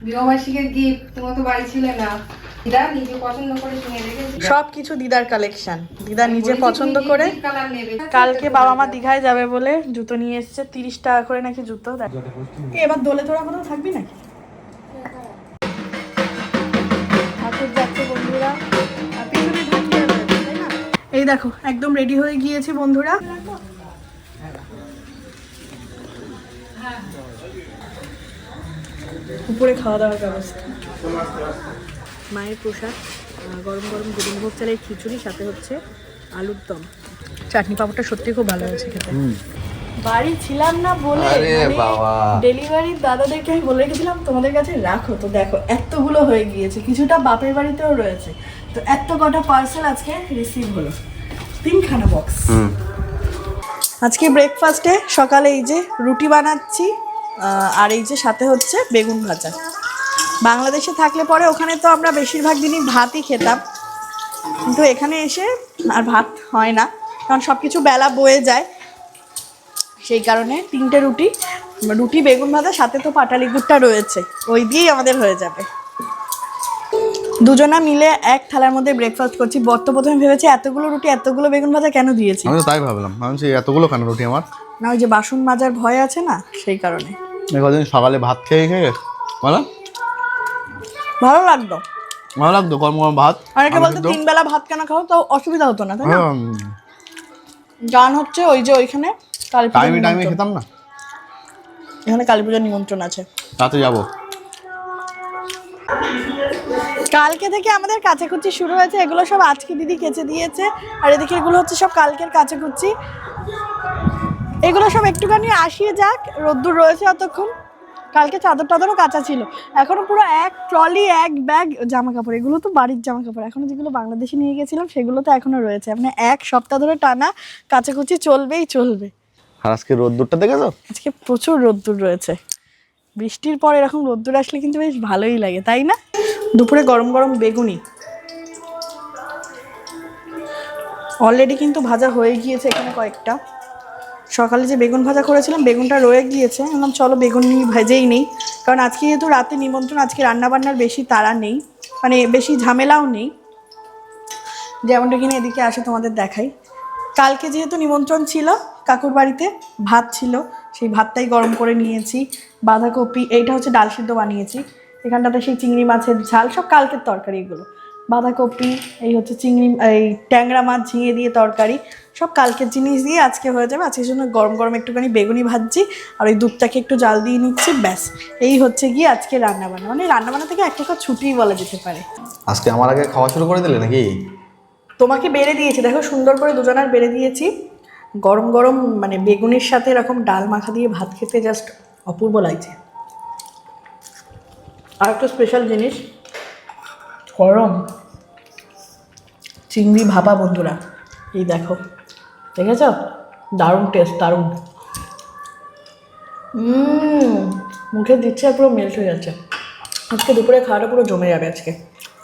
বিবাহবার্ষিকের gift তোমার তো বাড়ি ছিল না। দিদা নিজে পছন্দ করে কিনে রেখেছি সব কিছু দিদার কালেকশন দিদা নিজে পছন্দ করে কালকে বাবা মা দীঘায় যাবে বলে জুতো নিয়ে এসেছে তিরিশ টাকা করে নাকি জুতো দেখ। এবার দোলে তোরা কোথাও থাকবি নাকি? ঠাকুর যাচ্ছে বন্ধুরা? এই দেখো একদম রেডি হয়ে গিয়েছে বন্ধুরা। উপরে খাওয়া দাওয়ার ব্যবস্থা। মায়ের প্রসাদ আহ, গরম গরম গোবিন্দভোগ চালের খিচুড়ি সাথে হচ্ছে আলুর দম। চাটনি পাপড়টা সত্যি খুব ভালো হয়েছে খেতে। বাড়ি ছিলাম না বলে আরে ডেলিভারির দাদাদেরকে আমি বলে রেখেছিলাম তোমাদের কাছে রাখো। তো দেখো এতগুলো হয়ে গিয়েছে কিছুটা বাপের বাড়িতেও রয়েছে। তো এত কটা পার্সেল আজকে রিসিভ হলো। তিনখানা বক্স আজকে ব্রেকফাস্টে সকালে এই যে রুটি বানাচ্ছি আর এই যে সাথে হচ্ছে বেগুন ভাজা। বাংলাদেশে থাকলে পরে ওখানে তো আমরা বেশিরভাগ দিনই ভাতই খেতাম। কিন্তু এখানে এসে আর ভাত হয় না কারণ সব কিছু বেলা বয়ে যায়। সেই কারণে তিনটে রুটি রুটি বেগুন ভাজা সাথে তো পাটালি গুড়টা রয়েছে। ওই দিয়েই আমাদের হয়ে যাবে। দুজনা মিলে এক থালার মধ্যে ব্রেকফাস্ট করছি। বর্ত প্রথমে ভেবেছি এতগুলো রুটি এতগুলো বেগুন ভাজা কেন দিয়েছি আমি তো তাই ভাবলাম। আমি এতগুলো কেন রুটি আমার? না ওই যে বাসন মাজার ভয় আছে না সেই কারণে। কদিন সকালে ভাত খেয়ে খেয়ে বলো। ভালো লাগতো। ভালো লাগতো গরম গরম ভাত অনেকে বলতো তিন বেলা ভাত কেন খাও তো অসুবিধা হতো না তাই না? গান হচ্ছে ওই যে ওইখানে কালী টাইমে টাইমে খেতাম না। এখানে কালী পুজোর নিমন্ত্রণ আছে। রাতে যাব। কালকে থেকে আমাদের কাচাকুচি শুরু হয়েছে এগুলো সব আজকে দিদি কেচে দিয়েছে আর এদিকে এগুলো হচ্ছে সব কালকের কাচাকুচি। এগুলো সব একটুখানি আসিয়ে যাক। রোদ্দুর রয়েছে অতক্ষণ। কালকে চাদর টাদরও কাঁচা ছিল। এখনও পুরো এক ট্রলি এক ব্যাগ জামা কাপড় এগুলো তো বাড়ির জামা কাপড় এখনও যেগুলো বাংলাদেশে নিয়ে গেছিলাম সেগুলো তো এখনও রয়েছে। মানে এক সপ্তাহ ধরে টানা কাচাকুচি চলবেই চলবে। আর আজকে রোদ্দুরটা দেখেছ? আজকে প্রচুর রোদ্দুর রয়েছে। বৃষ্টির পর এরকম রোদ্দুর আসলে কিন্তু বেশ ভালোই লাগে তাই না? দুপুরে গরম গরম বেগুনি। অলরেডি কিন্তু ভাজা হয়ে গিয়েছে এখানে কয়েকটা। সকালে যে বেগুন ভাজা করেছিলাম, বেগুনটা রয়ে গিয়েছে। বললাম চলো বেগুন ভেজেই নেই। কারণ আজকে যেহেতু রাতে নিমন্ত্রণ, আজকে রান্নাবান্নার বেশি তাড়া নেই। মানে বেশি ঝামেলাও নেই। যেমনটা কিনা এদিকে আসে, তোমাদের দেখাই। কালকে যেহেতু নিমন্ত্রণ ছিল, কাকুর বাড়িতে ভাত ছিল, সেই ভাতটাই গরম করে নিয়েছি। বাঁধাকপি, এইটা হচ্ছে ডাল সিদ্ধ বানিয়েছি। এখানটাতে সেই চিংড়ি মাছের ঝাল, সব কালকের তরকারি এগুলো। বাঁধাকপি এই হচ্ছে চিংড়ি এই ট্যাংরা মাছ ঝিঙে দিয়ে তরকারি সব কালকের জিনিস দিয়ে আজকে হয়ে যাবে। আজকের জন্য গরম গরম একটুখানি বেগুনি ভাজছি আর ওই দুধটাকে একটু জাল দিয়ে নিচ্ছি ব্যাস। এই হচ্ছে গিয়ে আজকে রান্নাবান্না। মানে রান্নাবান্না থেকে এক প্রকার ছুটিই বলা যেতে পারে। আজকে আমার আগে খাওয়া শুরু করে দিলে নাকি? তোমাকে বেড়ে দিয়েছি। দেখো সুন্দর করে দুজনার বেড়ে দিয়েছি। গরম গরম মানে বেগুনের সাথে এরকম ডাল মাখা দিয়ে ভাত খেতে জাস্ট অপূর্ব লাগছে। আর একটা স্পেশাল জিনিস। গরম? চিংড়ি ভাপা বন্ধুরা। এই দেখো, দেখেছ? দারুণ টেস্ট দারুণ। মুখে দিচ্ছে পুরো মেল্ট হয়ে যাচ্ছে। আজকে দুপুরে খাওয়াটা পুরো জমে যাবে আজকে।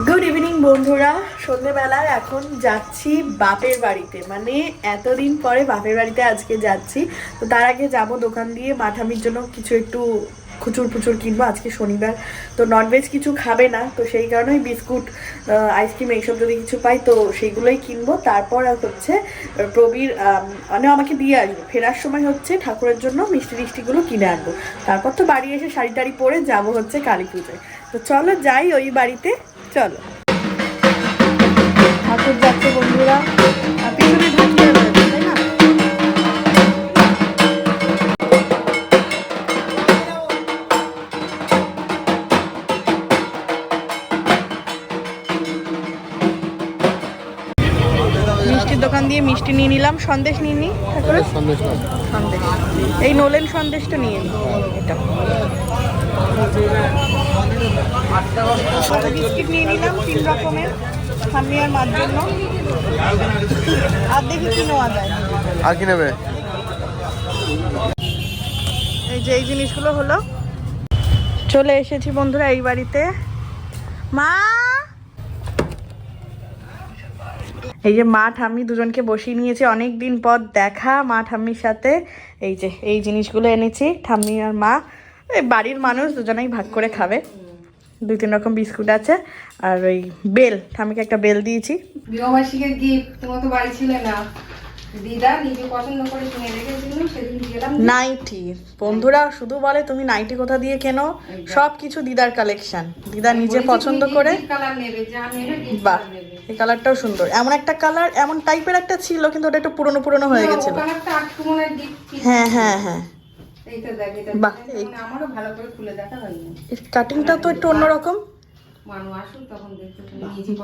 গুড ইভিনিং বন্ধুরা সন্ধেবেলায় এখন যাচ্ছি বাপের বাড়িতে। মানে এতদিন পরে বাপের বাড়িতে আজকে যাচ্ছি। তো তার আগে যাব দোকান দিয়ে, মাঠামির জন্য কিছু একটু খুচুর পুচুর কিনবো, আজকে শনিবার। তো ননভেজ কিছু খাবে না, তো সেই কারণে ওই বিস্কুট আইসক্রিম এইসব যদি কিছু পাই, তো সেইগুলোই কিনবো। তারপর হচ্ছে প্রবীর মানে আমাকে দিয়ে আসবে। ফেরার সময় হচ্ছে ঠাকুরের জন্য মিষ্টি মিষ্টিগুলো কিনে আনব। তারপর তো বাড়ি এসে শাড়ি টাড়ি পরে যাব হচ্ছে কালী পুজোয়। তো চলো যাই ওই বাড়িতে, চলো। ঠাকুর যাচ্ছে বন্ধুরা। নিলাম সন্দেশ নিয়ে নি ঠাকুরের? সন্দেশ এই নোলেন সন্দেশটা নিয়ে নি। এটা। বিস্কিট নিয়ে নিলাম তিন রকমের ঠাম্মি আর মার জন্য। আর দেখি কি নেওয়া যায়। আর কি নেবে? এই যে এই জিনিসগুলো হলো। চলে এসেছি বন্ধুরা এই বাড়িতে। মা! এই যে মা ঠাম্মি দুজনকে বসিয়ে নিয়েছি অনেক দিন পর দেখা মা ঠাম্মির সাথে। এই যে এই জিনিসগুলো এনেছি ঠাম্মি আর মা। এই বাড়ির মানুষ দুজনেই ভাগ করে খাবে। দুই তিন রকম বিস্কুট আছে আর ওই বেল ঠামিকে একটা বেল দিয়েছি। বিবাহবার্ষিকের গিফট তোমার তো বাড়ি ছিলে না। দিদা নিজে পছন্দ করে কিনে রেখেছিল সেদিন গেলাম নাইটি। বন্ধুরা শুধু বলে তুমি নাইটি কোথা দিয়ে কেনো? সব কিছু দিদার কালেকশন দিদা নিজে পছন্দ করে। কালার নেবে যা নেবে বাহ। এই কালারটাও সুন্দর। এমন একটা কালার এমন টাইপের একটা ছিল কিন্তু ওটা একটু পুরনো পুরনো হয়ে গেছিল। মনে হয় হ্যাঁ হ্যাঁ হ্যাঁ। এইটা দেখ বাহ, design টা মানে আমারও ভালো করে খুলে দেখা হয়নি। এর কাটিংটা তো একটু অন্যরকম। মানু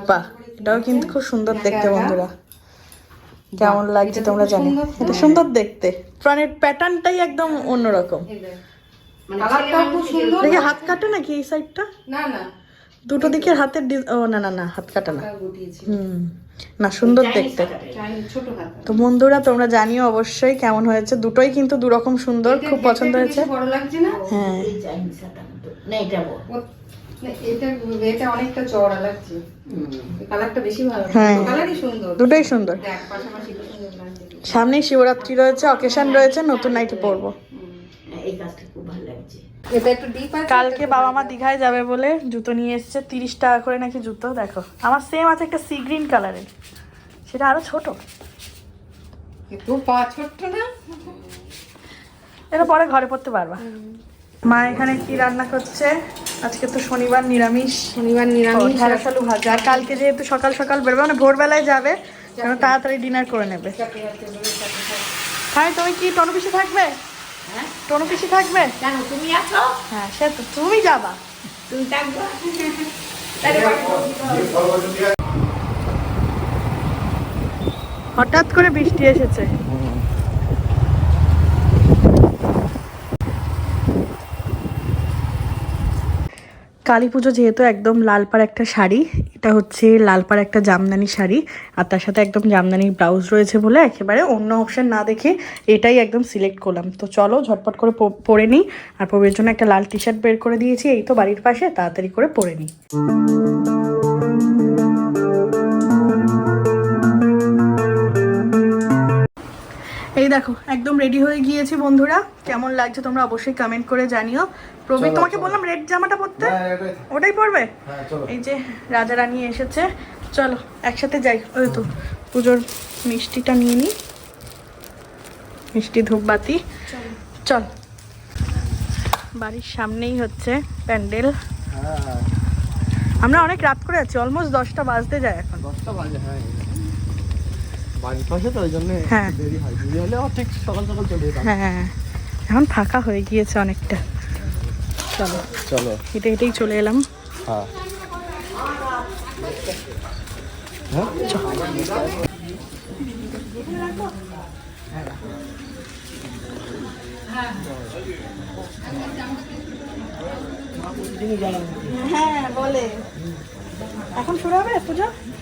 বাহ এটাও কিন্তু খুব সুন্দর দেখতে। বন্ধুরা। কেমন লাগছে তোমরা জানো। সুন্দর। এটা সুন্দর দেখতে। প্রাণের প্যাটার্নটাই একদম অন্যরকম। দেখ। কালারটাও দেখি হাত কাটে নাকি এই সাইডটা না না। দুটো দিকের হাতের ডিজ- ও না না না হাত কাটা না। হুম। না সুন্দর দেখতে। চাইনিজ ছোট হাতা তো বন্ধুরা তোমরা জানিও অবশ্যই কেমন হয়েছে। দুটোই কিন্তু দুরকম সুন্দর খুব পছন্দ হয়েছে। বেশি বড় লাগছে না? হ্যাঁ। ও- না, এটা এটা অনেকটা চওড়া লাগছে। কালারটা বেশি ভালো হ্যাঁ। দুটোই সুন্দর। সামনেই শিবরাত্রি রয়েছে অকেশন রয়েছে নতুন নাইটি পরবো। এটা একটু ডিপ আছে কালকে বাবা মা দীঘায় যাবে বলে জুতো নিয়ে এসেছে তিরিশ টাকা করে নাকি জুতো দেখো। আমার সেম আছে একটা সি গ্রিন কালারের সেটা আরও ছোট। একটু পা ছোট্ট না? এটা পরে ঘরে পড়তে পারবা। মা এখানে কি রান্না করছে? আজকে তো শনিবার নিরামিষ। শনিবার নিরামিষ। ঢেঁড়স আলু ভাজা। আর কালকে যেহেতু সকাল সকাল বেরোবে মানে ভোরবেলায় যাবে তাড়াতাড়ি ডিনার করে নেবে। হ্যাঁ তুমি কি টনু পিসি থাকবে? টনু পিসি থাকবে? কেন তুমি আছো? হ্যাঁ সে তো তুমি যাবা। তুমি থাকব? হঠাৎ করে বৃষ্টি এসেছে। কালী পুজো যেহেতু একদম লাল পাড় একটা শাড়ি এটা হচ্ছে লালপাড় একটা জামদানি শাড়ি, আর তার সাথে একদম জামদানি ব্লাউজ রয়েছে বলে একেবারে অন্য অপশান না দেখে এটাই একদম সিলেক্ট করলাম। তো চলো ঝটপট করে পরে নিই, আর পরের জন্য একটা লাল টি শার্ট বের করে দিয়েছি, এই তো বাড়ির পাশে, তাড়াতাড়ি করে পরে নিই। এই দেখো একদম রেডি হয়ে গিয়েছি বন্ধুরা। কেমন লাগছে তোমরা অবশ্যই কমেন্ট করে জানিও। প্রবীর তোমাকে বললাম রেড জামাটা পরতে? ওটাই পরবে? এই যে রাজা রানী এসেছে। চলো একসাথে যাই। ওই তো পুজোর মিষ্টিটা নিয়ে নিই মিষ্টি ধূপবাতি। চল। বাড়ির সামনেই হচ্ছে প্যান্ডেল। আমরা অনেক রাত করে আছি অলমোস্ট দশটা বাজতে যায় এখন। দশটা বাজে হ্যাঁ। বাড়ির পাশে তো ওই জন্য হ্যাঁ। দেরি হয়। দেরি হলে ঠিক সকাল সকাল চলে যেতাম। হ্যাঁ এখন ফাঁকা হয়ে গিয়েছে অনেকটা। চলো। চলো। হেঁটে হেঁটেই চলে এলাম। হ্যাঁ। হ্যাঁ? বলে। এখন শুরু হবে পুজো? হয়ে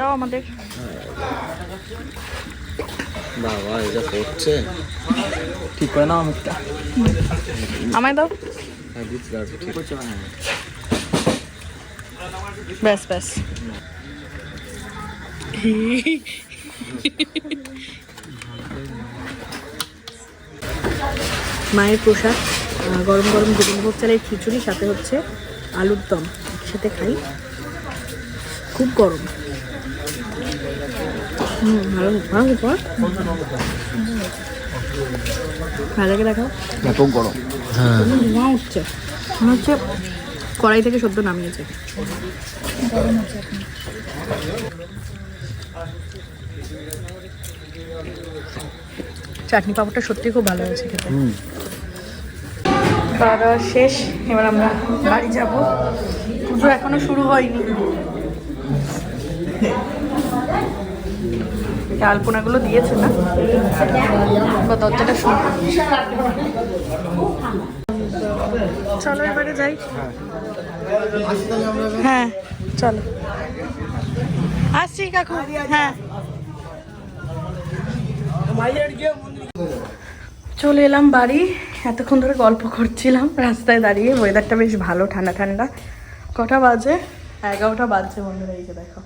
দাও আমাদের। বাবা এটা করছে ঠিক করে নাও মুখটা। আমায় দাও। হ্যাঁ আছে ব্যাস ব্যাস। মায়ের প্রসাদ গরম গরম গোবিন্দভোগ চালের খিচুড়ি সাথে হচ্ছে আলুর দম। একসাথে খাই। খুব গরম। কড়াই থেকে সদ্য নামিয়েছে চাটনি পাপড়টা সত্যি খুব ভালো হয়েছে খেতে খাওয়া দাওয়া শেষ এবার আমরা বাড়ি যাব পুজো এখনও শুরু হয়নি আলপনাগুলো দিয়েছে না? দরজাটা শুরু চলো এবারে যাই। হ্যাঁ চলো। আসছি কাকু হ্যাঁ। চলে এলাম বাড়ি। এতক্ষণ ধরে গল্প করছিলাম, রাস্তায় দাঁড়িয়ে। ওয়েদারটা বেশ ভালো, ঠান্ডা ঠান্ডা। কটা বাজে? এগারোটা বাজছে বন্ধুরা দেখো।